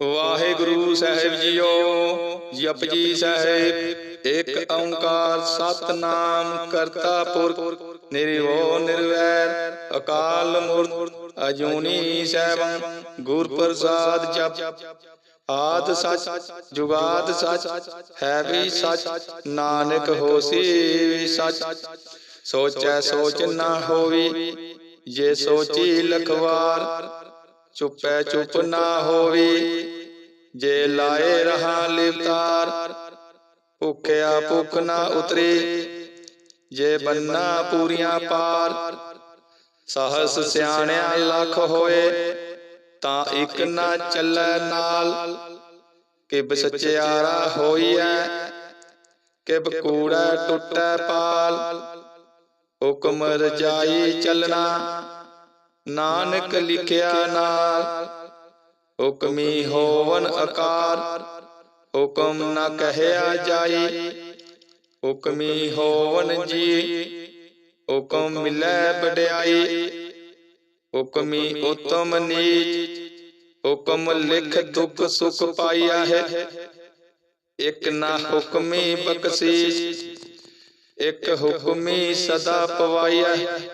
ਵਾਹਿਗੁਰੂ ਸਾਹਿਬ ਜੀਓ, ਜਪਜੀ ਸਾਹਿਬ, ਇੱਕ ਓੰਕਾਰ ਸਤਨਾਮ ਕਰਤਾ ਪੁਰਖ ਨਿਰਭਉ ਨਿਰਵੈਰ, ਅਕਾਲ ਮੂਰਤ ਅਜੂਨੀ ਸੈਭੰ ਗੁਰ ਪ੍ਰਸਾਦ ਜਪ। ਆਦ ਸਚ, ਜੁਗਾਦ ਸਚ, ਹੈ ਵੀ ਸਚ, ਨਾਨਕ ਹੋਸੀ ਵੀ ਸਚ। ਸੋਚੈ ਸੋਚ ਨਾ ਹੋਵੀ, ਜੇ ਸੋਚੀ ਲਖਵਾਰ ਚੁੱਪੈ ਚੁੱਪ ਨਾ ਹੋਵੀ। ਜੇ ਲਾਏ ਰਹਾ ਲਿਵਤਾਰ ਭੁਖਿਆ ਭੁਖ ਨਾ ਉਤਰੀ। ਜੇ ਬੰਨਾ ਪੂਰੀਆਂ ਪਾਰ ਸਹਸ ਸਿਆਣਿਆ ਲੱਖ ਹੋਏ ਤਾਂ ਇੱਕ ਨਾ ਚੱਲੈ ਨਾਲ। ਕਿਬ ਸਚਿਆਰਾ ਹੋਈਐ ਕਿਬ ਕੂੜਾ ਟੁੱਟੈ ਪਾਲ। ਹੁਕਮ ਰਜਾਈ ਚੱਲਣਾ। ਨਾਨਕ ਲਿਖਿਆ ਨਾਲ ਹੁਕਮੀ ਹੋਵਨ ਆਕਾਰ ਹੁਕਮ ਨ ਕਹਿਆ ਜਾਈ ਹੁਕਮੀ ਹੋਵਨ ਜੀ ਹੁਕਮ ਮਿਲੈ ਵਡਿਆਈ ਹੁਕਮੀ ਉਤਮ ਨੀਚ ਹੁਕਮ ਲਿਖ ਦੁਖ ਸੁਖ ਪਾਈਆ ਹੈ। ਇਕ ਨਾ ਹੁਕਮੀ ਬਖਸ਼ੀਸ਼ ਇਕ ਹੁਕਮੀ ਸਦਾ ਪਵਾਈਆ ਹੈ।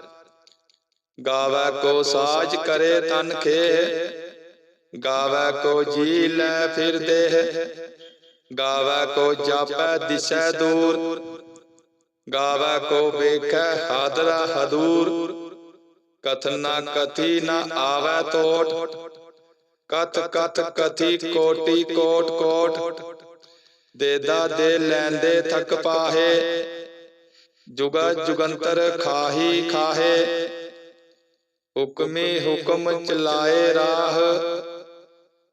ਗਾਵੈ ਕੋ ਸਾਜ ਕਰੇ ਤਨ ਖੇ ਗਾਵੈ ਕੋ ਜੀ ਲੈ ਫਿਰਦੇ ਗਾਵੈ ਕੋ ਜਾਪੈ ਦਿਸੈ ਦੂਰ ਗਾਵੈ ਕੋ ਵੇਖੈ ਹਾਦਰਾ ਹਦੂਰ ਕਥਨਾ ਕਥੀ ਨ ਆਵੈ ਤੋਟ ਕਥ ਕਥ ਕਥੀ ਕੋਟੀ ਕੋਟ ਕੋਟ ਦੇਦਾ ਦੇ ਲੈਂਦੇ ਥਕ ਪਾਹੇ ਜੁਗਾ ਜੁਗੰਤਰ ਖਾਹੀ ਖਾਹੇ ਹੁਕਮੇ ਹੁਕਮ ਚਲਾਏ ਰਾਹ।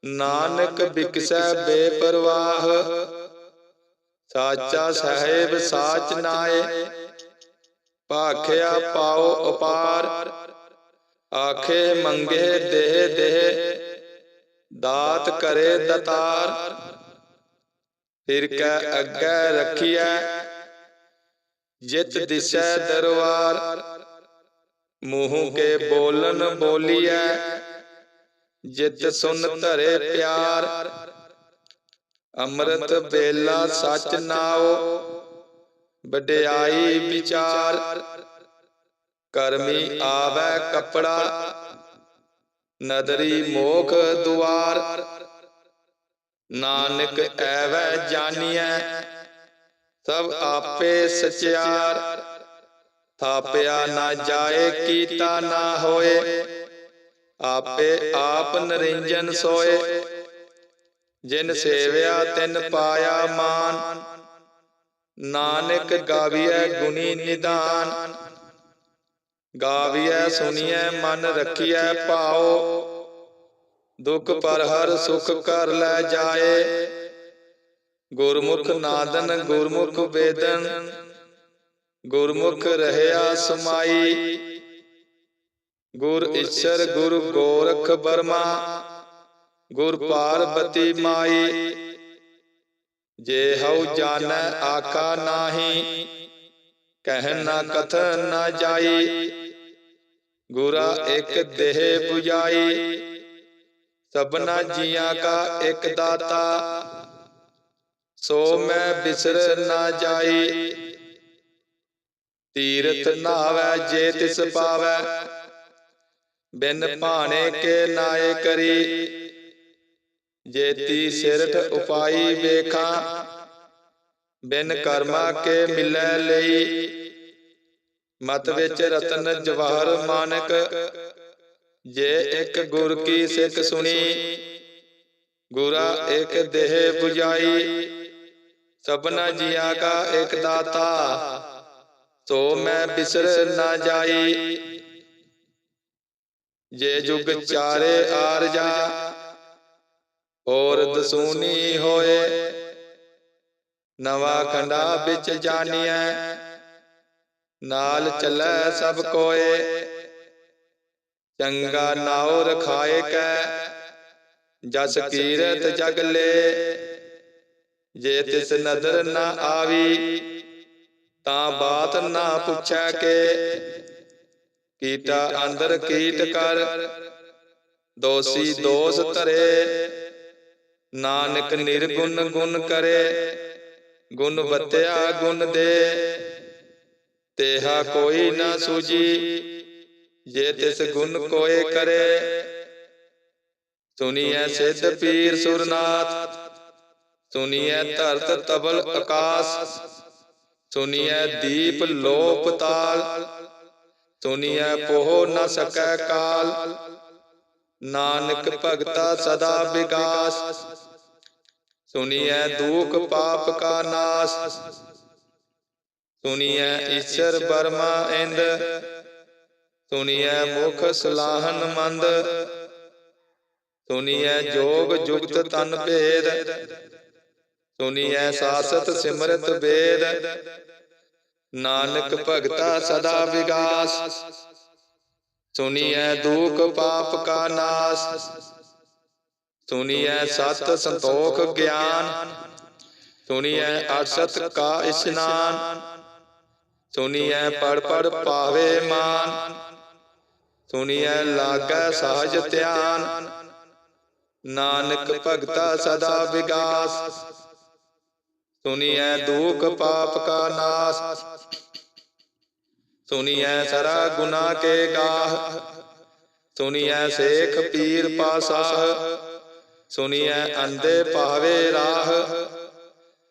ਨਾਨਕ ਬਿਕਸੈ ਬੇਪਰਵਾਹ। ਸਾਚਾ ਸਾਹਿਬ ਸਾਚ ਨਾਏ ਭਾਖਿਆ ਪਾਉ ਅਪਾਰ ਆਖੇ ਮੰਗੇ ਦੇਹ ਦੇਹ ਦਾਤ ਕਰੇ ਦਤਾਰ। ਫਿਰ ਕੈ ਅੱਗੇ ਰਖੀਐ। ਜਿਤ ਦਿਸੈ ਦਰਬਾਰ। ਮੂੰਹ ਕੇ ਬੋਲਨ ਬੋਲੀਐ, ਜਿਤ ਸੁਨ ਧਰੇ ਪਿਆਰ। ਅੰਮ੍ਰਿਤ ਬੇਲਾ ਸਚ ਨਾਉ, ਵਡਿਆਈ ਵਿਚਾਰ। ਕਰਮੀ ਆਵੈ ਕਪੜਾ, ਨਦਰੀ ਮੋਖ ਦੁਆਰ। ਨਾਨਕ ਐਵੈ ਜਾਣੀਐ ਸਭ ਆਪੇ ਸਚਿਆਰ। ਥਾਪਿਆ ਨਾ ਜਾਏ ਕੀਤਾ ਨਾ ਹੋਏ। ਆਪੇ ਆਪ ਨਰਿੰਜਨ ਸੋਏ। ਜਿਨ ਸੇਵਿਆ ਤਿਨ ਪਾਇਆ ਮਾਨ। ਨਾਨਕ ਗਾਵੀਐ ਗੁਣੀ ਨਿਦਾਨ। ਗਾਵੀਐ ਸੁਣੀਐ ਮਨ ਰਖੀਐ ਭਾਉ ਦੁਖ ਪਰ ਹਰ ਸੁਖ ਕਰ ਲੈ ਜਾਏ। ਗੁਰਮੁਖ ਨਾਦਨ ਗੁਰਮੁਖ ਵੇਦਨ। ਗੁਰਮੁਖ ਰਹਿਆ ਸਮਾਈ। ਗੁਰ ਈਸ਼ਰ ਗੁਰ ਗੋਰਖ ਬਰਮਾ। ਗੁਰ ਪਾਰਬਤੀ ਮਾਈ। ਜੇ ਹਉ ਜਾਣੈ ਆਖਾ ਨਾਹੀ, ਕਹਿ ਨਾ ਕਥ ਨਾ ਜਾਈ। ਗੁਰਾ ਇੱਕ ਦੇਹ 부ਜਾਈ ਸਭਨਾ ਜੀਆਂ ਕਾ ਇੱਕ ਦਾਤਾ। ਸੋ ਮੈਂ ਬਿਸਰ ਨਾ ਜਾਈ। ਤੀਰਥ ਨਾਵੈ ਜੇ ਤਿਸ ਪਾਵੈ। ਬਿਨ ਭਾਣੇ ਕੇ ਨਾਏ ਕਰੀ। ਜੇਤੀ ਸਿਰਠ ਉਪਾਈ ਵੇਖਾਂ। ਬਿਨ ਕਰਮਾ ਕੇ ਮਿਲੈ ਲਈ। ਮਤ ਵਿੱਚ ਰਤਨ ਜਵਾਹਰ ਮਾਨਕ। ਜੇ ਇੱਕ ਗੁਰ ਕੀ ਸਿੱਖ ਸੁਣੀ। ਗੁਰਾ ਇੱਕ ਦੇਹ 부ਜਾਈ ਸਭਨਾ ਜੀਆਂ ਕਾ ਇੱਕ ਦਾਤਾ। ਸੋ ਮੈਂ ਬਿਸਰ ਨਾ ਜਾਈ। ਜੇ ਜੁਗ ਚਾਰੇ ਆਰ ਜਾ, ਹੋਰ ਦਸੂਨੀ ਹੋਏ। ਨਵਾ ਖੰਡਾ ਵਿੱਚ ਜਾਣੀਐ ਨਾਲ ਚੱਲੈ ਸਭ ਕੋਏ। ਚੰਗਾ ਨਾਉ ਰਖਾਏ ਕੈ, ਜਸ ਕੀਰਤ ਜਗ ਲੇ। ਜੇ ਤਿਸ ਨਦਰ ਨਾ ਆਵੀ ਤਾਂ ਬਾਤ ਨਾ ਪੁੱਛੈ ਕੇ। ਕੀਟਾ ਅੰਦਰ ਕੀਟ ਕਰ। ਦੋਸੀ ਦੋਸ ਧਰੇ। ਨਾਨਕ ਨਿਰਗੁਣ ਗੁਣ ਕਰੇ। ਗੁਣ ਵਤਿਆ ਗੁਣ ਦੇ। ਤੇਹਾ ਕੋਈ ਨਾ ਸੂਜੀ ਜੇ ਤਿਸ ਗੁਣ ਕੋਏ ਕਰੇ। ਸੁਨੀਐ ਸਿੱਧ ਪੀਰ ਸੁਰਨਾਥ। ਸੁਨੀਐ ਧਰਤ ਤਬਲ ਆਕਾਸ ਸੁਨੀਐ ਦੀਪ ਲੋਪ ਤਾਲ ਸੁਨੀਐ ਪੋਹ ਨ ਸਕੈ ਕਾਲ। ਨਾਨਕ ਭਗਤਾ ਸਦਾ ਵਿਗਾਸ। ਸੁਨੀਐ ਦੁਖ ਪਾਪ ਕਾ ਨਾਸ। ਸੁਨੀਐ ਈਸ਼ਰ ਬਰਮਾ ਇੰਦ। ਸੁਨੀਐ ਮੁਖ ਸਲਾਹਨ ਮੰਦ। ਸੁਨੀਐ ਜੋਗ ਜੁਗਤ ਤਨ ਭੇਦ। ਸੁਨੀਐ ਸਾਸਤ ਸਿਮਰਤ ਵੇਦ। ਨਾਨਕ ਭਗਤਾ ਸਦਾ ਵਿਗਾਸ। ਸੁਨੀਐ ਦੁਖ ਪਾਪ ਕਾ ਨਾਸ। ਸੁਨੀਐ ਸਤ ਸੰਤੋਖ ਗਿਆਨ। ਸੁਨੀਐ ਅਰਸਤ ਕਾ ਇਸ਼ਨਾਨ। ਸੁਨੀਐ ਪੜ ਪੜ ਪਾਵੇ ਮਾਨ। ਸੁਨੀਐ ਲਾਗੈ ਸਹਜ ਧਿਆਨ। ਨਾਨਕ ਭਗਤਾ ਸਦਾ ਵਿਗਾਸ। ਸੁਨੀਐ ਦੁਖ ਪਾਪ ਕਾ ਨਾਸ। ਸੁਨੀਐ ਸਰਾ ਗੁਨਾ ਕੇ ਗਾਹ। ਸੁਨੀਐ ਸੇਖ ਪੀਰ ਪਾਸਾਹ ਸੁਨੀਐ ਅੰਦੇ ਪਾਵੇ ਰਾਹ।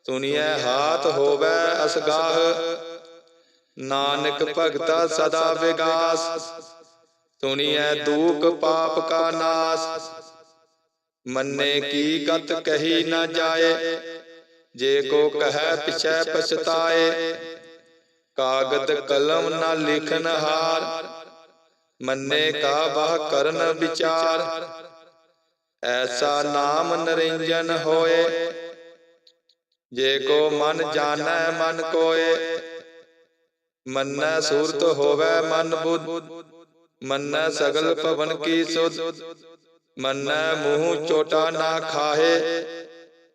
ਸੁਨੀਐ ਹਾਥ ਹੋਵੇ ਅਸਗਾਹ। ਨਾਨਕ ਭਗਤਾ ਸਦਾ ਵਿਗਾਸ। ਸੁਨੀਐ ਦੂਖ ਪਾਪ ਕਾ ਨਾਸ। ਮੰਨੇ ਕੀ ਗਤ ਕਹੀ ਨਾ ਜਾਏ। ਜੇ ਕੋ ਕਹੈ ਪਿਛੈ ਪਛਤਾਏ, ਕਾਗਦ ਕਲਮ ਨਾ ਲਿਖਨ ਹਾਰ, ਮੰਨੇ ਕਾ ਬਾਹ ਕਰਨ ਵਿਚਾਰ। ਐਸਾ ਨਾਮ ਨਰਿੰਜਨ ਹੋਏ, ਜੇ ਕੋ ਮਨ ਜਾਣੈ ਮਨ ਕੋਏ, ਮੰਨੈ ਸੂਰਤ ਹੋਵੇ ਮਨ ਬੁੱਧ, ਮੰਨੈ ਸਗਲ ਭਵਨ ਕੀ ਸੁਧ, ਮੰਨੈ ਮੂੰਹ ਚੋਟਾ ਨਾ ਖਾਹੇ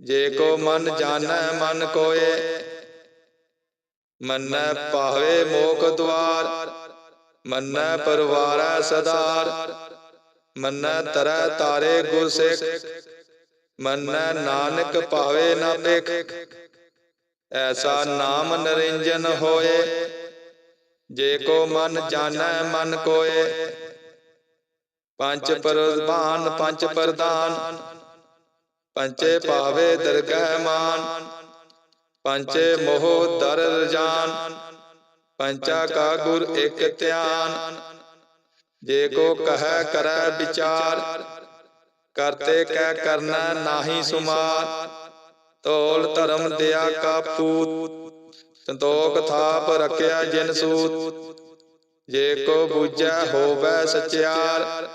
ਜੇ ਕੋ ਮਨ ਜਾਣੈ ਮਨ ਕੋਏ ਮੰਨੈ ਪਾਵੇ ਮੋਖ ਦਵਾਰ ਮੰਨੈ ਪਰਵਾਰੈ ਸਦਾਰ। ਮੰਨੈ ਤਰੈ ਤਾਰੇ ਗੁਰ ਸਿੱਖ ਮੰਨੈ ਨਾਨਕ ਭਾਵੇ ਨਾ ਭਿਖ। ਐਸਾ ਨਾਮ ਨਰਿੰਜਨ ਹੋਏ। ਜੇ ਕੋ ਮਨ ਜਾਣੈ ਮਨ ਕੋਏ। ਪੰਜ ਪ੍ਰਧਾਨ ਪੰਜ ਪ੍ਰਦਾਨ ਪੰਚੇ ਪਾਵੇ ਦਰਗਹਿ ਮਾਨ, ਪੰਚੇ ਮੋਹ ਦਰ ਰਜਾਨ ਪੰਚਾ ਕਾ ਗੁਰ ਇਕ ਧਿਆਨ। ਜੇ ਕੋ ਕਹੈ ਕਰੈ ਵਿਚਾਰ, ਕਰਤੇ ਕਹਿ ਕਰਨਾ ਨਾਹੀ ਸੁਮਾਰ। ਤੋਲ ਧਰਮ ਦਿਆ ਕਾ ਪੂਤ, ਸੰਤੋਖ ਥਾਪ ਰਖਿਆ ਜਿਨ ਸੂਤ। ਜੇ ਕੋ ਬੂਝੈ ਹੋਵੇ ਸਚਿਆਰ,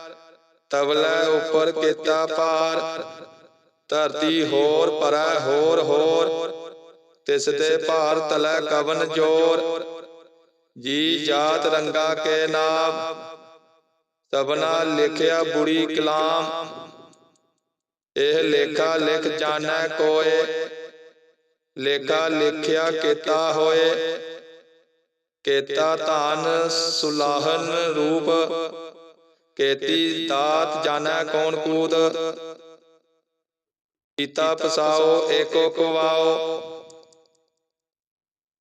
ਤਵਲੇ ਉਪਰ ਕੀਤਾ ਪਾਰ ਧਰਤੀ ਹੋਰ ਪਰੈ ਹੋਰ ਹੋਰ ਤਿਸ ਦੇ ਭਾਰ ਤਲੈ ਕਵਨ ਜੋਰ। ਜੀ ਜਾਤ ਰੰਗਾ ਕੇ ਨਾਮ। ਸਭਨਾ ਲਿਖਿਆ ਬੁਰੀ ਕਲਾਮ। ਇਹ ਲੇਖਾ ਲਿਖ ਜਾਣੈ ਕੋਏ। ਲੇਖਾ ਲਿਖਿਆ ਕੀਤਾ ਹੋਏ। ਕੇਤਾ ਧਾਨ ਸੁਲਾਹਨ ਰੂਪ। ਕੇਤੀ ਦਾਤ ਜਾਣੈ ਕੌਣ ਕੂਦ ਕੀਤਾ ਪਸਾਓ ਏਕੋ ਕਵਾਓ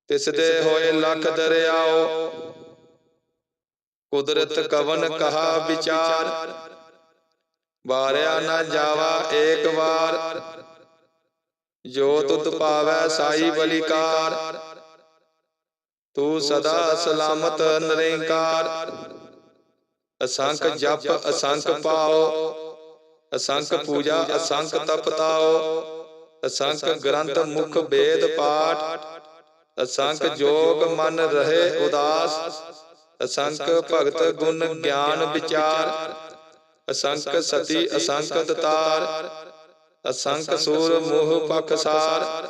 ਤਿਸ ਦੇ ਹੋਏ ਲੱਖ ਦਰਿਆਓ। ਕੁਦਰਤ ਕਵਨ ਕਹਾ ਵਿਚਾਰ। ਵਾਰਿਆ ਨਾ ਜਾਵਾ ਏਕ ਵਾਰ। ਜੋ ਤੁਧ ਪਾਵੈ ਸਾਈ ਬਲਿਕਾਰ। ਤੂੰ ਸਦਾ ਸਲਾਮਤ ਨਿਰੰਕਾਰ। ਅਸੰਖ ਜਪ ਅਸੰਖ ਪਾਓ। ਅਸੰਖ ਪੂਜਾ ਅਸੰਖ ਤਪਤਾਓ ਅਸੰਖ ਗ੍ਰੰਥ ਮੁਖ ਵੇਦ ਪਾਠ। ਅਸੰਖ ਜੋਗ ਮਨ ਰਹੇ ਉਦਾਸ। ਅਸੰਖ ਭਗਤ ਗੁਣ ਗਿਆਨ ਵਿਚਾਰ। ਅਸੰਖ ਸਤੀ ਅਸੰਖ ਦਤਾਰ ਅਸੰਖ ਸੂਰ ਮੋਹ ਪਖਸਾਰ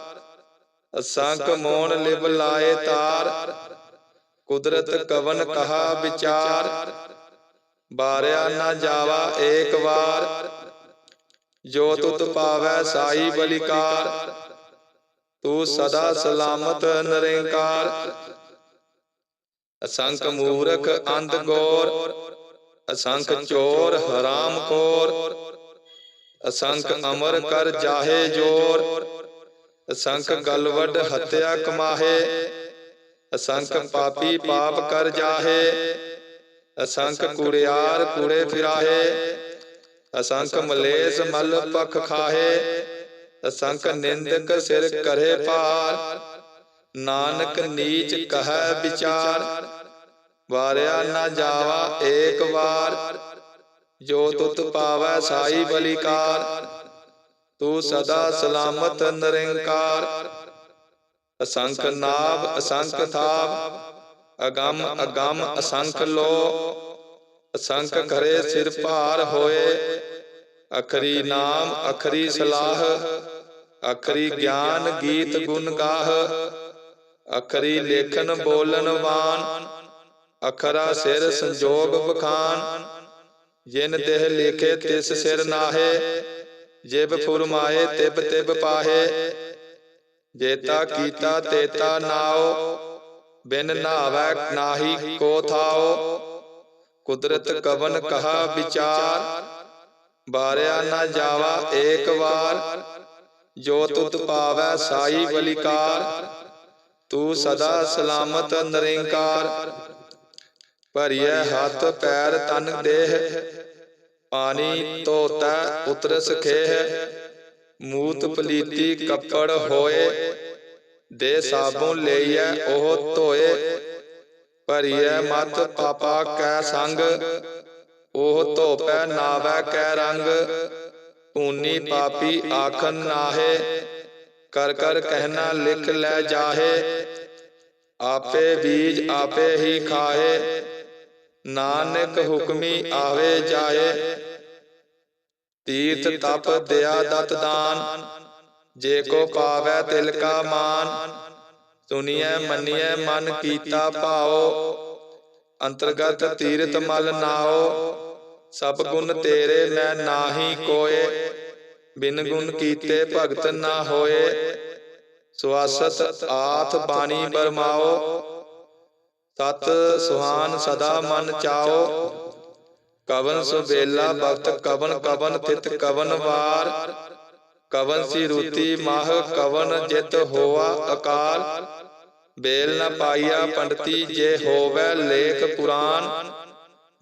ਅਸੰਖ ਮੋਣ ਲਿਵ ਲਾਏ ਤਾਰ। ਕੁਦਰਤ ਕਵਨ ਕਹਾ ਵਿਚਾਰ। ਬਾਰਿਆ ਨਾ ਜਾਵਾ ਏਕ ਵਾਰ। ਜੋ ਤੁਤ ਪਾਵੈ ਸਾਈ ਬਲਿਕਾਰ ਤੂੰ ਸਦਾ ਸਲਾਮਤ ਨਿਰੰਕਾਰ। ਅਸੰਖ ਮੂਰਖ ਅੰਧ ਗੋਰ, ਅਸੰਖ ਚੋਰ ਹਰਾਮ ਖੋਰ। ਅਸੰਖ ਅਮਰ ਕਰ ਜਾਹੇ ਜੋਰ, ਅਸੰਖ ਗਲਵਡ ਹੱਤਿਆ ਕਮਾਹੇ। ਅਸੰਖ ਪਾਪੀ ਪਾਪ ਕਰ ਜਾਹੇ, ਅਸੰਖ ਕੁੜਿਆਰ ਕੁੜੇ ਫਿਰਾਹੇ। ਅਸੰਖ ਮਲੇਸ ਮਲ ਪਖ ਖਾਹੇ। ਅਸੰਖ ਨਿੰਦਕ ਸਿਰ ਕਰੇ ਪਾਰ ਨਾਨਕ ਨੀਚ ਕਹੈ ਵਿਚਾਰ। ਵਾਰਿਆ ਨਾ ਜਾਵਾ ਏਕ ਵਾਰ। ਜੋ ਤੁਤ ਪਾਵੈ ਸਾਈ ਬਲਿਕਾਰ। ਤੂੰ ਸਦਾ ਸਲਾਮਤ ਨਿਰੰਕਾਰ। ਅਸੰਖ ਨਾਭ ਅਸੰਖ ਥਾਪ ਅਗੰਮ ਅਗੰਮ ਅਸੰਖ ਲੋ ਅਸੰਖ ਕਰੇ ਸਿਰ ਭਾਰ ਹੋਏ। ਅਖਰੀ ਨਾਮ ਅਖਰੀ ਸਲਾਹ। ਅਖਰੀ ਗਿਆਨ ਗੀਤ ਗੁਣ ਗਾਹ। ਅਖਰੀ ਲੇਖਨ ਬੋਲਨ ਵਾਨ ਅਖਰਾ ਸਿਰ ਸੰਜੋਗ ਬਖਾਨ। ਜਿਨ ਦੇਹ ਲਿਖੇ ਤਿਸ ਸਿਰ ਨਾਹੇ। ਜਿਬ ਫੁਰਮਾਏ ਤਿਬ ਤਿਬ ਪਾਹੇ। ਜੇਤਾ ਕੀਤਾ ਤੇਤਾ ਨਾਉ। ਬਿਨ ਨਾਵੈ ਨਾਹੀ ਕੋ ਥਾਉ। ਕੁਦਰਤ ਕਵਨ ਕਹਾ ਵਿਚਾਰ ਬਾਰਿਆ ਨਾ ਜਾਵਾ ਏਕ ਵਾਰ। ਜੋ ਤੁਤ ਪਾਵੈ ਸਾਈ ਬਲਿਕਾਰ। ਤੂੰ ਸਦਾ ਸਲਾਮਤ ਨਿਰੰਕਾਰ। ਭਰੀਐ ਹੱਥ ਪੈਰ ਤਨ ਦੇਹ। ਪਾਣੀ ਧੋਤਾ ਉਤਰਸ ਖੇਹ। ਮੂਤ ਪਲੀਤੀ ਕੱਪੜ ਹੋਏ। ਦੇ ਸਾਬੁਨ ਲਈਐ ਉਹ ਧੋਏ। ਭਰੀਐ ਮਤ ਪਾਪਾ ਕੈ ਸੰਗ। ਉਹ ਧੋਪੈ ਨਾਵੈ ਕੈ ਰੰਗ। ਪੂਨੀ ਪਾਪੀ ਆਖਨ ਨਾਹੇ। ਕਰ ਕਰ ਕਹਿਣਾ ਲਿਖ ਲੈ ਜਾਹੇ। ਆਪੇ ਬੀਜ ਆਪੇ ਹੀ ਖਾਏ ਨਾਨਕ ਹੁਕਮੀ ਆਵੇ ਜਾਏ ਤੀਰਥ ਤਪ ਦਿਆ ਦਤ ਦਾਨ। ਜੇ ਕੋ ਪਾਵੈ ਤਿਲ ਕਾ ਮਾਨ। ਸੁਨੀਐ ਮੰਨੀਐ ਮਨ ਕੀਤਾ ਭਾਉ ਅੰਤਰਗਤ ਤੀਰਥ ਮਲ ਨਾਓ। ਸਭ ਗੁਣ ਤੇਰੇ ਮੈਂ ਨਾਹੀ ਕੋਏ। ਬਿਨ ਗੁਣ ਕੀਤੇ ਭਗਤ ਨਾ ਹੋਏ। ਸਵਾਸਤ ਆਥ ਬਾਣੀ ਬਰਮਾਓ। ਤਤ ਸੁਹਾਨ ਸਦਾ ਮਨ ਚਾਓ। ਕਵਨ ਸੁਬੇਲਾ ਭਗਤ ਕਵਨ ਕਵਨ ਥਿਤ ਕਵਨ ਵਾਰ। ਕਵਨ ਸੀ ਰੂਤੀ ਮਾਹ ਕਵਨ ਜਿਤ ਹੋਆ ਅਕਾਲ। ਬੇਲ ਨ ਪਾਈਆ ਪੰਡਤੀ ਜੇ ਹੋਵੇ ਲੇਖ ਕੁਰਾਨ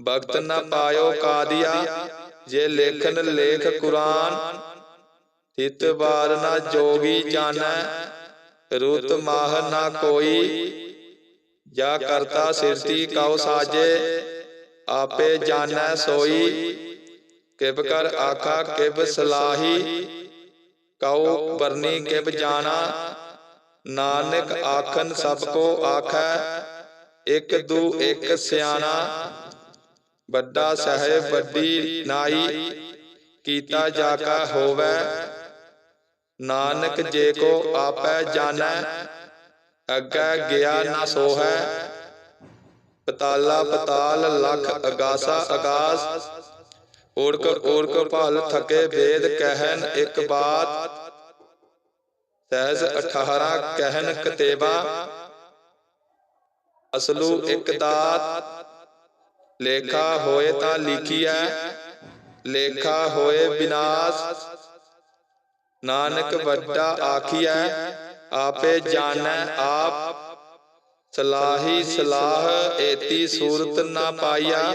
ਭਗਤ ਨ ਪਾਇਓ ਕਾਦੀਆ। ਜੇ ਲੇਖਨ ਲੇਖ ਕੁਰਾਨ। ਤਿਤ ਬਾਰ ਨ ਜੋਗੀ ਜਾਣੈ। ਰੁਤ ਮਾਹ ਨ ਕੋਈ। ਜਾ ਕਰਤਾ ਸਿਰਤੀ ਕਉ ਸਾਜੇ। ਆਪੇ ਜਾਣੈ ਸੋਈ। ਕਿਬ ਕਰ ਆਖਾ ਕਿਬ ਸਲਾਹੀ। ਕਉ ਬਰਨੀ ਕਿਬ ਜਾਣਾ? ਨਾਨਕ ਆਖਨ ਸਭ ਕੋ ਆਖੈ ਇਕ ਦੂ ਇਕ ਸਿਆਣਾ। ਵੱਡਾ ਸਹਿਬ ਵੱਡੀ ਨਾਈ ਕੀਤਾ ਜਾ ਕਾ ਹੋਵੇ। ਨਾਨਕ ਜੇ ਕੋ ਆਪੈ ਜਾਣੈ ਅੱਗੇ ਗਿਆ ਨਾ ਸੋਹੈ। ਪਤਾਲਾ ਪਤਾਲ ਲਖ ਅਗਾਸਾ ਅਗਾਸ। ਓੜਕ ਓੜਕ ਭਲ ਥਕੇ ਵੇਦ ਕਹਿਨ ਇੱਕ ਬਾਤ। ਸਹਿਜ 18 ਕਹਿਨ ਕਤੇਬਾ। ਅਸਲੂ ਇੱਕ ਦਾਤ। ਲੇਖਾ ਹੋਏ ਤਾਂ ਲਿਖੀਐ। ਲੇਖਾ ਹੋਏ ਵਿਨਾਸ਼ ਨਾਨਕ ਵੱਡਾ ਆਖੀਐ, ਆਪੇ ਜਾਣੈ ਆਪ। ਸਲਾਹੀ ਸਲਾਹ ਏਤੀ ਸੂਰਤ ਨਾ ਪਾਈਆ।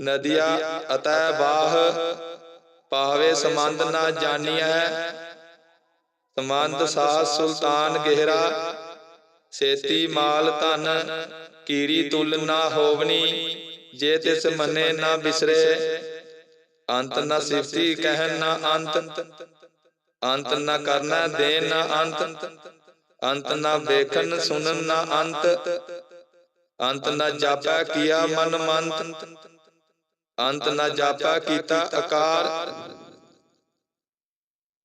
ਨਦੀਆ ਅਤੈ ਬਾਹ ਪਾਵੇ ਸੰਬੰਧ ਨਾ ਜਾਣੀਐ। ਸੰਬੰਧ ਸਾਧ ਸੁਲਤਾਨ ਗਹਿਰਾ, ਸੇਤੀ ਮਾਲ ਧਨ ਕੀੜੀ ਤੁਲ ਨਾ ਹੋਵਨੀ, ਜੇ ਤਿਸ ਮੰਨੇ ਨਾ ਬਿਸਰੇ। ਅੰਤ ਨਾ ਸਿਫਤੀ ਕਹਿਨ ਨਾ ਅੰਤ ਅੰਤ ਨਾ ਕਰਨਾ ਦੇਨ ਨਾ ਅੰਤ ਅੰਤ ਨਾ ਵੇਖਣ ਸੁਣਨ ਨਾ ਅੰਤ। ਅੰਤ ਨਾ ਜਾਪੈ ਕੀਆ ਮਨ ਮੰਤ। ਅੰਤ ਨਾ ਜਾਪੈ ਕੀਤਾ ਆਕਾਰ।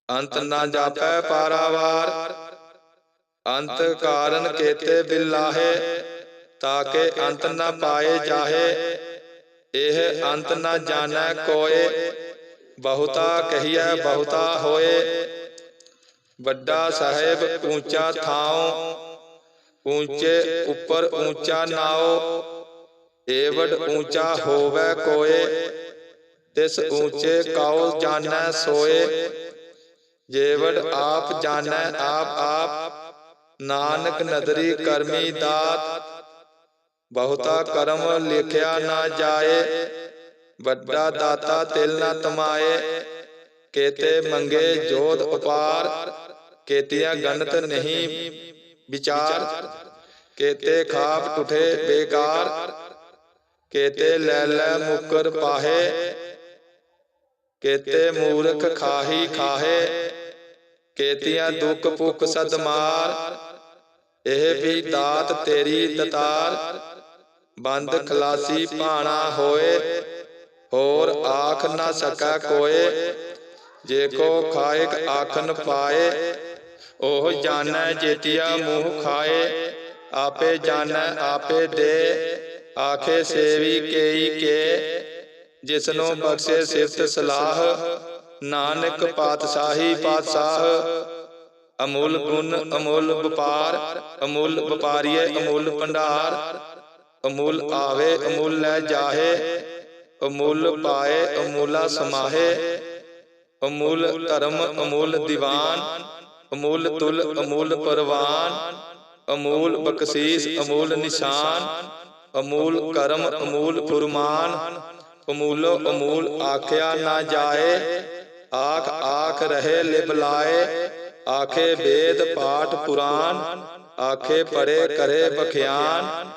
ਅੰਤ ਨਾ ਜਾਪੈ ਪਾਰਾਵਾਰ। ਅੰਤ ਕਾਰਨ ਕੇਤੇ ਬਿਲਾਹੇ ਤਾਕੇ ਅੰਤ ਨਾ ਪਾਏ ਜਾਹੇ। ਇਹ ਅੰਤ ਨਾ ਜਾਣੈ ਕੋਏ। ਬਹੁਤਾ ਕਹੀਐ ਬਹੁਤਾ ਹੋਏ। ਵੱਡਾ ਸਾਹਿਬ ਉੱਚਾ ਥਾਉ। ਉੱਚੇ ਉੱਪਰ ਉੱਚਾ ਨਾਉ। ਏਵਡ ਉੱਚਾ ਹੋਵੇ ਕੋਏ ਤਿਸ ਉੱਚੇ ਕਾਉ ਜਾਣੈ ਸੋਏ। ਜੇਵਡ ਆਪ ਜਾਣੈ ਆਪ ਆਪ ਨਾਨਕ ਨਦਰੀ ਕਰਮੀ ਦਾਤ। ਬਹੁਤਾ ਕਰਮ ਲਿਖਿਆ ਨਾ ਜਾਏ। ਵੱਡਾ ਦਾਤਾ ਤਿਲ ਨਾ ਤਮਾਏ। ਕੇਤੇ ਮੰਗੇ ਜੋਧ ਉਪਾਰ। ਕੇਤੀਆਂ ਗਣਤ ਨਹੀਂ ਵਿਚਾਰ। ਕੇਤੇ ਖਾਪ ਟੁਠੇ ਬੇਕਾਰ। ਕੇਤੇ ਲੈ ਲੈ ਮੁਕਰ ਪਾਹੇ, ਕੇਤੇ ਮੂਰਖ ਖਾਹੀ ਖਾਹੇ, ਕੇਤੀਆਂ ਦੁੱਖ ਭੁੱਖ ਸਦ ਮਾਰ, ਇਹ ਵੀ ਦਾਤ ਤੇਰੀ ਦਤਾਰ, ਬੰਦ ਖਲਾਸੀ ਭਾਣਾ ਹੋਏ, ਹੋਰ ਆਖ ਨਾ ਸਕਾ ਕੋਏ, ਜੇ ਕੋ ਖਾਇਕ ਆਖਨ ਪਾਏ, ਉਹ ਜਾਣੈ ਜੇਤੀਆ ਮੂੰਹ ਖਾਏ, ਆਪੇ ਜਾਣੈ ਆਪੇ ਦੇ ਆਖੇ ਸੇਵੀ ਕੇਈ ਕੇ ਜਿਸਨੂੰ ਬਖਸ਼ੇ ਸਿਫਤ ਸਲਾਹ ਨਾਨਕ ਪਾਤਸ਼ਾਹੀ ਪਾਤਸ਼ਾਹ ਅਮੁੱਲ ਗੁਣ ਅਮੁੱਲ ਵਪਾਰ ਅਮੁੱਲ ਵਪਾਰੀਏ ਅਮੁੱਲ ਭੰਡਾਰ ਅਮੁੱਲ ਆਵੇ ਅਮੁੱਲ ਲੈ ਜਾਹੇ ਅਮੁੱਲ ਪਾਏ ਅਮੁੱਲਾ ਸਮਾਹੇ ਅਮੁੱਲ ਧਰਮ ਅਮੁੱਲ ਦੀਵਾਨ ਅਮੁੱਲ ਤੁਲ ਅਮੁੱਲ ਪਰਵਾਨ ਅਮੂਲ ਬਖਸ਼ੀਸ ਅਮੂਲ ਨਿਸ਼ਾਨ ਅਮੂਲ ਕਰਮ, ਅਮੂਲ ਫੁਰਮਾਨ। ਅਮੂਲੋ ਅਮੂਲ ਆਖਿਆ ਨਾ ਜਾਏ। ਆਖ ਆਖ ਰਹੇ ਲਿਬ ਲਾਏ। ਆਖੇ ਵੇਦ ਪਾਠ ਪੁਰਾਨ। ਆਖੇ ਪੜੇ ਕਰੇ ਬਖਿਆਨ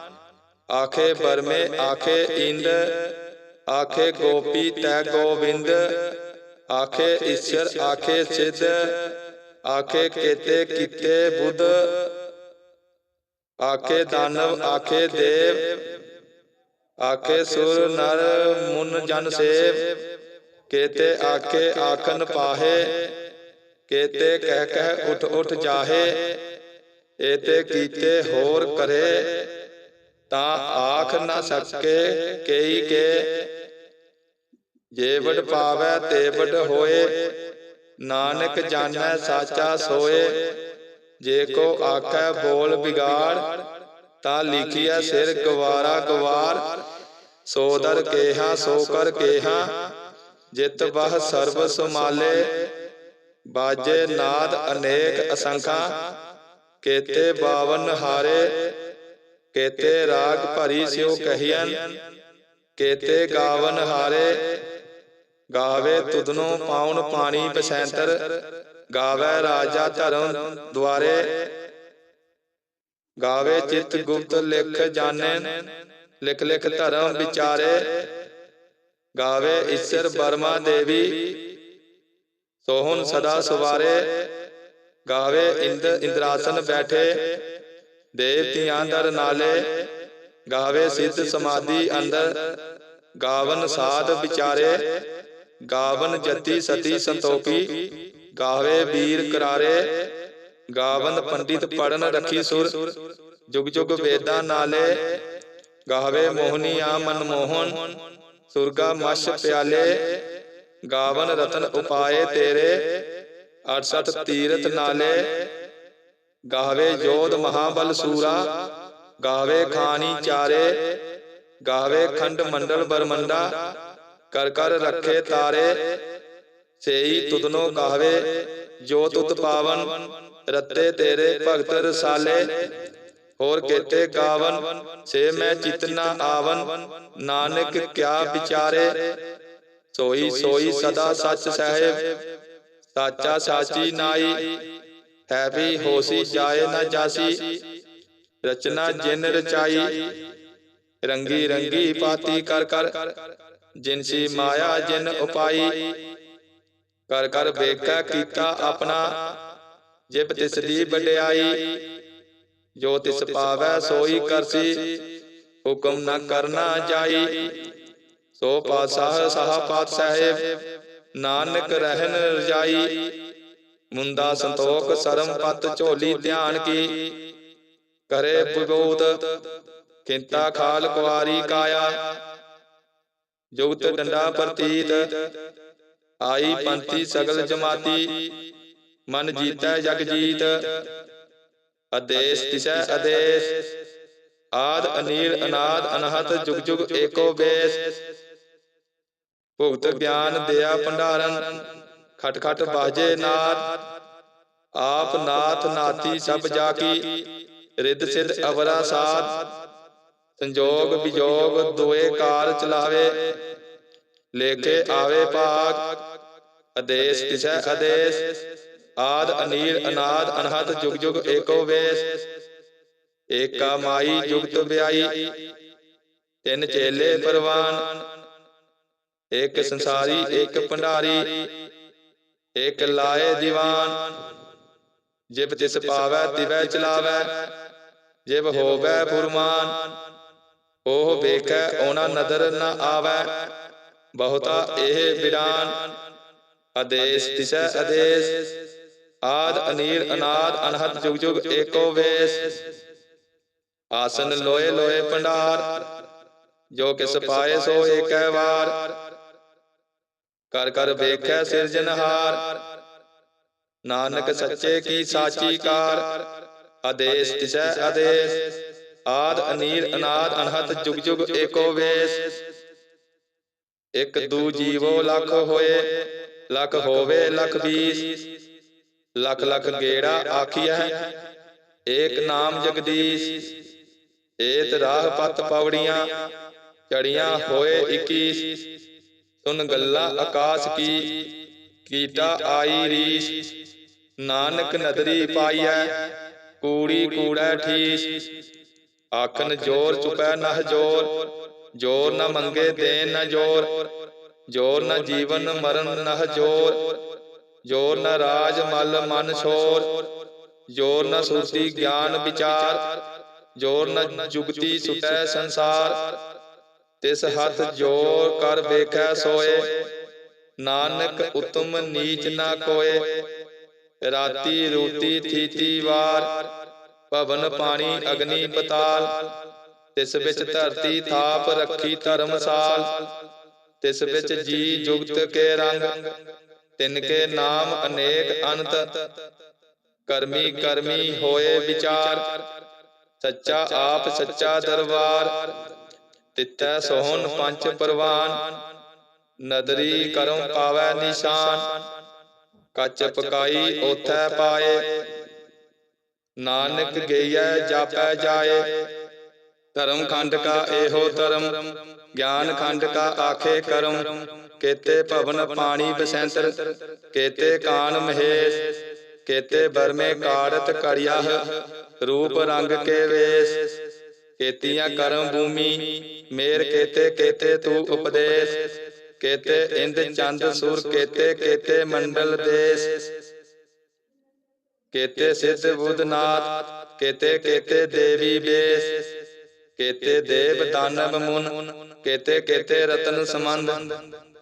ਆਖੇ ਬਰਮੇ ਆਖੇ ਇੰਦ। ਆਖੇ ਗੋਪੀ ਤੈ ਗੋਵਿੰਦ। ਆਖੇ ਈਸ਼ਰ ਆਖੇ ਸਿੱਧ। ਆਖੇ ਕੇਤੇ ਕੀਤੇ ਬੁੱਧ। ਆਖੇ ਦਾਨਵ ਆਖੇ ਦੇਵ ਆਖੇ ਸੁਰ ਨਰ ਮੁਨ ਜਨ ਸੇਵ। ਕੇਤੇ ਆਖੇ ਆਖਨ ਪਾਹੇ। ਕੇਤੇ ਕਹਿ ਕਹਿ ਉਠ ਉਠ ਜਾਹੇ। ਏਤੇ ਕੀਤੇ ਹੋਰ ਕਰੇ। ਤਾਂ ਆਖ ਨਾ ਸਕੇ ਕਈ ਕੇ। ਜੇ ਵਡ ਪਾਵੈ ਤੇ ਵਡ ਹੋਏ। ਨਾਨਕ ਜਾਣੈ ਸਾਚਾ ਸੋਏ। ਜੇ ਕੋ ਆਖੈ ਬੋਲ ਬਿਗਾੜ ਤਾਂ ਲਿਖਿਆ ਸਿਰ ਗਵਾਰਾ ਗਵਾਰ ਸੋ ਦਰ ਕੇਹਾ ਸੋ ਕਰ ਕੇਹਾ। ਜਿਤ ਬਹ ਸਰਬ ਸੁਮਾਲੇ ਬਾਜੇ ਨਾਦ ਅਨੇਕ ਅਸੰਖਾ। ਕੇਤੇ ਬਾਵਨ ਹਾਰੇ। ਕੇਤੇ ਰਾਗ ਭਰੀ ਸਿਓ ਕਹੀਆਂ ਕੇਤੇ ਗਾਵਨ ਹਾਰੇ। ਗਾਵੇ ਤੁਧਨੋ ਪਾਉਣ ਪਾਣੀ ਬਸੈਂਤਰ ਗਾਵੇ ਰਾਜਾ ਧਰਮ ਦੁਆਰੇ। ਗਾਵੇ ਚਿਤ ਗੁਪਤ ਲਿਖ ਜਾਣੇ, ਲਿਖ ਲਿਖ ਧਰਮ ਵਿਚਾਰੇ। ਗਾਵੇ ਈਸ਼ਰ ਬਰਮਾ ਦੇਵੀ, ਸੋਹਣ ਸਦਾ ਸਵਾਰੇ। ਗਾਵੇ ਇੰਦ ਇੰਦਰਾਸਨ ਬੈਠੇ, ਦੇਵਤਿਆਂ ਦਰ ਨਾਲੇ। ਗਾਵੇ ਸਿੱਧ ਸਮਾਧੀ ਅੰਦਰ, ਗਾਵਨ ਸਾਧ ਵਿਚਾਰੇ। ਗਾਵਨ ਜਤੀ ਸਤੀ ਸੰਤੋਖੀ। ਗਾਵੇ ਵੀਰ ਕਰਾਰੇ ਗਾਵਨ ਪੰਡਿਤ ਪੜਨ ਰਖੀ ਸੁਰ। ਜੁਗ ਜੁਗ ਵੇਦਾਂ ਨਾਲੇ, ਗਾਵੇ ਮੋਹਨੀਆ ਮਨਮੋਹਨ ਸੁਰਗਾ ਮਸ਼ ਪਿਆਲੇ, ਗਾਵਨ ਰਤਨ ਉਪਾਏ ਤੇਰੇ 68 ਤੀਰਤ ਨਾਲੇ। ਗਾਵੇ ਜੋਧ ਮਹਾਬਲ ਸੂਰਾ, ਗਾਵੇ ਖਾਨੀ ਚਾਰੇ, ਗਾਵੇ ਖੰਡ ਮੰਡਲ ਬਰਮੰਡਾ, ਕਰ ਕਰ ਰੱਖੇ ਤਾਰੇ। ਸੇਈ ਤੁਧਨੋ ਗਾਵੇ ਜੋ ਤੁਤ ਪਾਵਨ ਰੱਤੇ ਤੇਰੇ ਭਗਤ ਰਸਾਲੇ। ਹੋਰ ਕੇਤੇ ਗਾਵਨ ਸੇ ਮੈਂ ਚਿਤਨਾ ਆਵਨ। ਨਾਨਕ ਕਿਆ ਵਿਚਾਰੇ। ਸੋਈ ਸੋਈ ਸਦਾ ਸੱਚ ਸਹਿਬ। ਸਾਚਾ ਸਾਚੀ ਨਾਈ। ਹੈ ਵੀ ਹੋਸੀ ਜਾਏ ਨਾ ਜਾਸੀ। ਰਚਨਾ ਜਿਨ ਰਚਾਈ। ਰੰਗੀ ਰੰਗੀ ਪਾਤੀ ਕਰ ਕਰ। ਜਿਨਸੀ ਮਾਇਆ ਜਿਨ ਉਪਾਈ। ਕਰ ਕਰ ਵੇਖੈ ਕੀਤਾ ਆਪਣਾ। ਜਿਬ ਤਿਸ ਦੀ ਵਡਿਆਈ ਜੋ ਤਿਸ ਪਾਵੈ ਸੋਈ ਕਰਸੀ। ਹੁਕਮ ਨਾ ਕਰਨਾ ਜਾਈ। ਸੋ ਪਾਤਸ਼ਾਹ ਸਾਹ ਪਾਤ ਸਾਹਿਬ ਨਾਨਕ ਰਹਿਨ ਰਜਾਈ। ਮੁੰਦਾ ਸੰਤੋਖ ਸਰਮ ਪਤ ਝੋਲੀ ਧਿਆਨ ਕੀ। ਕਰੇ ਵਿਬੂਤ ਕਿੰਤਾ ਖਾਲ ਕੁਵਾਰੀ ਕਾਇਆ। ਜੁਗਤ ਡੰਡਾ ਪ੍ਰਤੀਤ। ਆਈ ਪੰਥੀ ਸਗਲ ਜਮਾਤੀ ਮਨ ਜੀਤੈ ਜਗ ਜੀਤ। ਅਦੇਸ ਤਿਸੈ ਅਦੇਸ ਆਦ ਅਨੀਲ ਅਨਾਦ ਅਨਹਤ ਜੁਗ ਜੁਗ ਏਕੋ ਬੇਸ। ਭੁਗਤ ਗਿਆਨ ਦਿਆ ਭੰਡਾਰਨ। ਖਟ ਖਟ ਬਾਜੇ ਨਾਦ। ਆਪ ਨਾਥ ਨਾਤੀ ਸਭ ਜਾ ਕੀ ਰਿੱਧ ਸਿੱਧ ਅਵਰਾ ਸਾਧ। ਸੰਜੋਗ ਵਿਜੋਗ ਦੋਏ ਕਾਰ ਚਲਾਵੇ। ਲੇਖੇ ਆਵੇ ਭਾਗ। ਅਦੇਸ ਤਿਸੈ ਅਦੇਸ ਆਦ, ਅਨੀਲ, ਅਨਾਦ ਅਨਹਤ ਜੁਗ ਜੁਗ, ਏਕੋ ਵੇਸ। ਏਕਾ ਮਾਈ ਜੁਗਤ ਵਿਆਈ। ਤਿੰਨ ਚੇਲੇ ਪਰਵਾਨ। ਇੱਕ ਸੰਸਾਰੀ, ਇੱਕ ਭੰਡਾਰੀ। ਇੱਕ ਲਾਏ ਦੀਵਾਨ। ਜਿਬ ਤਿਸ ਪਾਵੈ, ਤਿਵੈ ਚਲਾਵੈ। ਜਿਬ ਹੋਵੈ ਫੁਰਮਾਨ ਉਹ ਵੇਖੈ, ਓਨਾ ਨਦਰ ਨਾ ਆਵੈ। ਬਹੁਤਾ ਇਹ ਬਿਰਾਨ। ਆਦੇਸ ਤਿਸੈ ਆਦੇਸ ਆਦ ਅਨੀਲ ਅਨਾਦ ਅਨਹਦ ਜੁਗ ਜੁਗ ਏਕੋ ਵੇਸ ਆਸਨ ਲੋਏ ਲੋਏ ਭੰਡਾਰ ਜੋ ਕਿਸ ਪਾਏ ਸੋ ਏਕੈ ਵਾਰ ਕਰ ਕਰ ਵੇਖੈ ਸਿਰਜਨਹਾਰ ਨਾਨਕ ਸੱਚੇ ਕੀ ਸਾਚੀ ਕਾਰ ਆਦੇਸ ਤਿਸੈ ਆਦੇਸ ਆਦ ਅਨੀਲ ਅਨਾਦ ਅਨਹਤ ਜੁਗ ਜੁਗ ਏਕੋ ਵੇਸ ਇਕ ਦੂ ਜੀਵੋ ਲੱਖ ਹੋਏ ਲੱਖ ਹੋਵੇ ਲੱਖ ਵੀਸ ਲੱਖ ਲੱਖ ਗੇੜਾ ਆਖੀਐ, ਏਕ ਨਾਮ ਜਗਦੀਸ਼, ਏਤ ਰਾਹ ਪਤ ਪਵੜੀਆਂ, ਚੜੀਆਂ ਹੋਏ 21 ਸੁਨ ਗੱਲਾਂ ਆਕਾਸ਼ ਕੀ, ਕੀਟਾ ਆਈ ਰੀਸ, ਨਾਨਕ ਨਦਰੀ ਪਾਈਐ, ਕੂੜੀ ਕੂੜੈ ਠੀਸ ਆਖਨ ਜੋਰ ਚੁਪੈ ਨਹ ਜੋਰ ਜੋਰ ਨ ਮੰਗੇ ਦੇਨ ਨ ਜੋਰ ਜੋਰ ਨ ਜੀਵਨ ਮਰਨ ਨਹ ਜੋਰ। ਜੋਰ। ਨ ਰਾਜ ਮਲ ਮਨ ਛੋਰ। ਜੋਰ ਨ ਸੁਰਤੀ ਗਿਆਨ ਵਿਚਾਰ। ਜੋਰ ਨ ਜੁਗਤੀ ਸੁਟੈ ਸੰਸਾਰ। ਤਿਸ ਹੱਥ ਜੋਰ ਕਰ ਵੇਖੈ ਸੋਏ। ਨਾਨਕ ਉਤਮ ਨੀਚ ਨਾ ਕੋਏ। ਰਾਤੀ ਰੂਤੀ ਥੀਤੀ ਵਾਰ। ਭਵਨ ਪਾਣੀ ਅਗਨੀ ਪਤਾਲ। ਤਿਸ ਵਿੱਚ ਧਰਤੀ ਥਾਪ ਰੱਖੀ ਧਰਮਸਾਲ ਤਿਸ ਵਿੱਚ ਜੀ ਜੁਗਤ ਕੇ ਰੰਗ, ਤਿਨ ਕੇ ਨਾਮ ਅਨੇਕ ਅਨੰਤ ਕਰਮੀ ਕਰਮੀ ਹੋਏ ਵਿਚਾਰ, ਸੱਚਾ ਆਪ ਸੱਚਾ ਦਰਬਾਰ ਤਿੱਤੈ ਸੋਹਣ ਪੰਜ ਪਰਵਾਨ, ਨਦਰੀ ਕਰਮ ਪਾਵੈ ਨਿਸ਼ਾਨ, ਕੱਚ ਪਕਾਈ ਉਥੈ ਪਾਏ, ਨਾਨਕ ਗਈਐ ਜਾਪੈ ਜਾਏ ਧਰਮ ਖੰਡ ਕਾ ਇਹੋ ਧਰਮ ਗਿਆਨ ਖੰਡ ਕਾ ਆਖੇ ਕਰਮ ਕੇਤੇ ਭਵਨ ਪਾਣੀ ਬਸੰਤਰ ਕੇਤੇ ਕਾਨ ਮਹੇਸ਼ ਕੇਤੇ ਬਰਮੇ ਕਾੜਤ ਕੜਿਆਹ ਰੂਪ ਰੰਗ ਕੇ ਵੇਸ ਕੇਤੀਆਂ ਕਰਮ ਭੂਮੀ ਮੇਰ ਕੇਤੇ ਕੇਤੇ ਤੂ ਉਪਦੇਸ਼ ਕੇਤੇ ਇੰਦ ਚੰਦ ਸੁਰ ਕੇਤੇ ਕੇਤੇ ਮੰਡਲ ਦੇਸ ਕੇਤੇ ਸਿੱਧ ਬੁੱਧਨਾਥ ਕੇਤੇ ਕੇਤੇ ਦੇਵੀ ਬੇਸ ਕੇਤੇ ਦੇਵ ਦਾਨਵ ਮੁਨ ਕੇਤੇ ਕੇਤੇ ਰਤਨ ਸਮੰਦ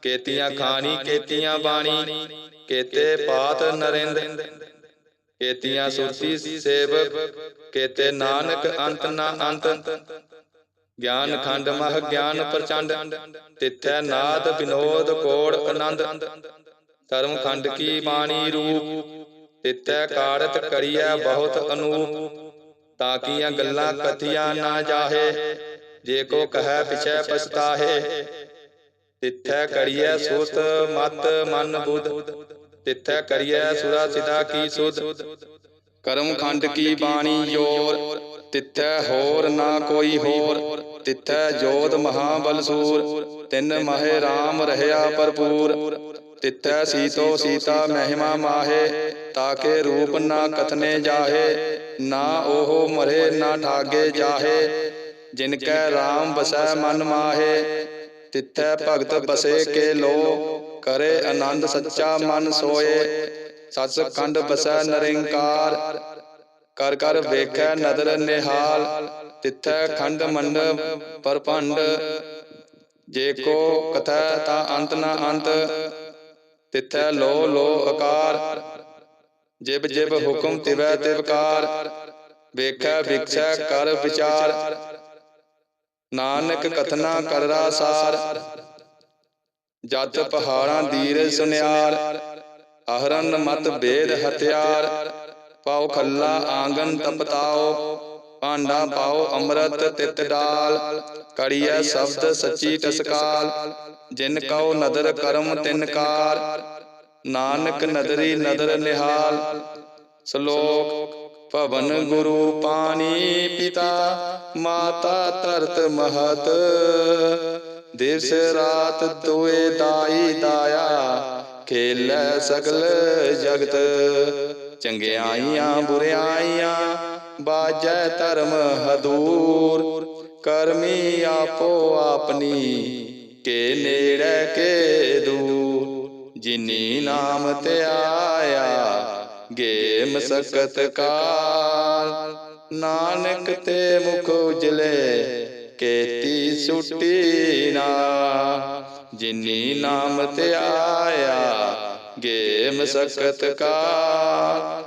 ਕੇਤੀਆਂ ਖਾਣੀ ਕੇਤੀਆਂ ਬਾਣੀ। ਕੇਤੇ ਪਾਤ ਨਰਿੰਦ। ਕੇਤੀਆਂ ਸੁਰਤੀ ਸੇਵਕ। ਕੇਤੇ ਨਾਨਕ ਅੰਤ ਨਾ ਅੰਤ ਗਿਆਨ ਖੰਡ ਮਹ ਗਿਆਨ ਪ੍ਰਚੰਡ। ਤਿੱਥੈ ਨਾਦ ਵਿਨੋਦ ਕੋੜ ਆਨੰਦ। ਧਰਮ ਖੰਡ ਕੀ ਬਾਣੀ ਰੂਪ। ਤਿੱਥੈ ਕਾੜਤ ਕਰੀਐ ਬਹੁਤ ਅਨੂਪ। ਤਾਂ ਗੱਲਾਂ ਕਥੀਆਂ ਨਾ ਜਾਹੇ। ਜੇ ਕੋ ਕਹੈ ਪਿਛੈ ਪਛਤਾਹੇ। ਤਿੱਥੈ ਕਰੀਐ ਸੁਤ ਮਤ ਮਨ ਬੁੱਧ। ਤਿੱਥੈ ਕਰੀਐ ਸੁਰਾ ਸਿਧਾ ਕੀ ਸੁਧ। ਕਰਮ ਖੰਡ ਕੀ ਬਾਣੀ ਜੋਰ। ਤਿੱਥੈ ਹੋਰ ਨਾ ਕੋਈ ਹੋਰ। ਤਿੱਥੈ ਜੋਧ ਮਹਾਬਲ ਸੂਰ ਤਿੰਨ ਮਹਿ RAM ਰਹਿਆ ਭਰਪੂਰ। ਤਿੱਥੈ ਸੀਤੋ ਸੀਤਾ ਮਹਿਮਾ ਮਾਹੇ, ਤਾਕੇ ਰੂਪ ਨਾ ਕਥਨੇ ਜਾਹੇ, ਨਾ ਉਹ ਮਰੇ ਨਾ ਠਾਗੇ ਜਾਹੇ ਜਿਨ ਕੈ RAM ਬਸੈ ਮਨ ਮਾਹੇ। ਤਿੱਥੈ ਭਗਤ ਬਸੇ ਕੇ ਲੋ, ਕਰੇ ਆਨੰਦ ਸੱਚਾ ਮਨ ਸੋਏ। ਸੱਚ ਕੰਡ ਬਸੈ ਨਰਿੰਕਾਰ, ਕਰ ਕਰ ਵੇਖੈ ਨਦਰ ਨਿਹਾਲ। ਤਿੱਥੈ ਖੰਡ ਮੰਡ ਪਰਪੰਡ, ਜੇ ਕੋ ਕਥੈ ਤਾ ਅੰਤ ਨਾ ਅੰਤ। ਤਿੱਥੈ ਲੋ ਲੋ ਆਕਾਰ ਜਿਬ ਜਿਬ ਹੁਕਮ ਤਿਵੈ ਤਿਵਕਾਰ ਵੇਖੈ ਵਿਖਸੈ ਕਰ ਵਿਚਾਰ। ਨਾਨਕ ਕਥਨਾ ਕਰਰਾ ਸਾਰ। ਜਤ ਪਹਾੜਾਂ ਦੀਰ ਸੁਨਿਆਰ। ਅਹਰਨ ਮਤ ਬੇਦ ਹਥਿਆਰ। ਪਾਉ ਖੱਲਾ ਆਂਗਨ ਤਪਤਾਓ। ਭਾਂਡਾ ਪਾਓ, ਅੰਮ੍ਰਿਤ ਤਿਤ ਡਾਲ। ਕੜੀਐ ਸ਼ਬਦ ਸੱਚੀ ਟਸਕਾਲ। ਜਿਨ ਕਉ ਨਦਰ ਕਰਮ ਤਿਨ ਕਾਰ। ਨਾਨਕ ਨਦਰੀ ਨਦਰ ਨਿਹਾਲ। ਸ਼ਲੋਕ, ਭਵਨ ਗੁਰੂ ਪਾਣੀ ਪਿਤਾ, ਮਾਤਾ ਧਰਤ ਮਹਤ। ਦਿਵਸ ਰਾਤ ਦੋਏ ਦਾਈ ਦਾਇਆ, ਖੇਲੈ ਸਗਲ ਜਗਤ। ਚੰਗਿਆਈਆਂ, ਬੁਰਿਆਈਆਂ ਬਾਜੈ ਧਰਮ ਹਦੂਰ, ਕਰਮੀ ਆਪੋ ਆਪਣੀ, ਕੇ ਨੇੜੇ ਕੇ ਦੂਰ। ਜਿਨੀ ਨਾਮ ਤੇ ਆਇਆ ਗੇ ਮਸਕਤ ਕਾਲ। ਨਾਨਕ ਤੇ ਮੁਖ ਉਜਲੇ, ਕੇਤੀ ਸੁਟੀ ਨਾ ਜਿਨੀ ਨਾਮ ਤੇ ਆਇਆ ਗੇ ਮਸਕਤ ਕਾਲ।